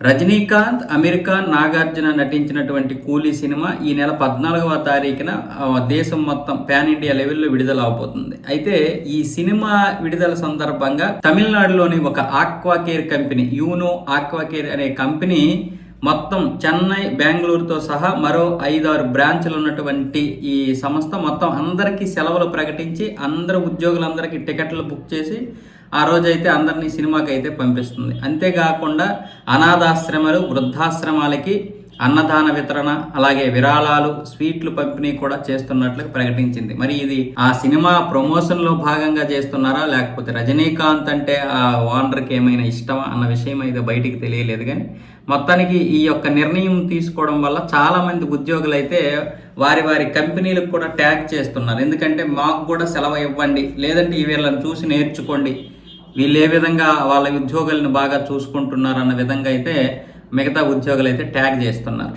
Rajinikanth America Nagarjuna నటించినటువంటి కూలీ cinema ఈ నెల పద్నాలుగవ తారీఖున దేశం మొత్తం పాన్ ఇండియా లెవెల్లో విడుదల అవబోతుంది. అయితే ఈ సినిమా విడుదల సందర్భంగా తమిళనాడులోని ఒక ఆక్వాకేర్ కంపెనీ యూనో ఆక్వాకేర్ అనే కంపెనీ మొత్తం చెన్నై బెంగళూరుతో సహా మరో ఐదారు బ్రాంచ్లు ఉన్నటువంటి ఈ సంస్థ మొత్తం అందరికీ సెలవులు ప్రకటించి అందరు ఉద్యోగులందరికీ టికెట్లు బుక్ చేసి ఆ రోజైతే అందరినీ సినిమాకి అయితే పంపిస్తుంది. అంతేకాకుండా అనాథాశ్రమాలు వృద్ధాశ్రమాలకి అన్నదాన వితరణ అలాగే విరాళాలు స్వీట్లు పంపిణీ కూడా చేస్తున్నట్లు ప్రకటించింది. మరి ఇది ఆ సినిమా ప్రమోషన్లో భాగంగా చేస్తున్నారా? లేకపోతే రజనీకాంత్ అంటే ఆ ఓనర్కి ఏమైనా ఇష్టమా? అన్న విషయం అయితే బయటికి తెలియలేదు కానీ మొత్తానికి ఈ యొక్క నిర్ణయం తీసుకోవడం వల్ల చాలా మంది ఉద్యోగులు అయితే వారి వారి కంపెనీలకు కూడా ట్యాగ్ చేస్తున్నారు. ఎందుకంటే మాకు కూడా సెలవు ఇవ్వండి లేదంటే ఈ వీళ్ళని చూసి నేర్చుకోండి వీళ్ళు ఏ విధంగా వాళ్ళ ఉద్యోగులను బాగా చూసుకుంటున్నారు అన్న విధంగా అయితే మిగతా ఉద్యోగులు అయితే ట్యాగ్ చేస్తున్నారు.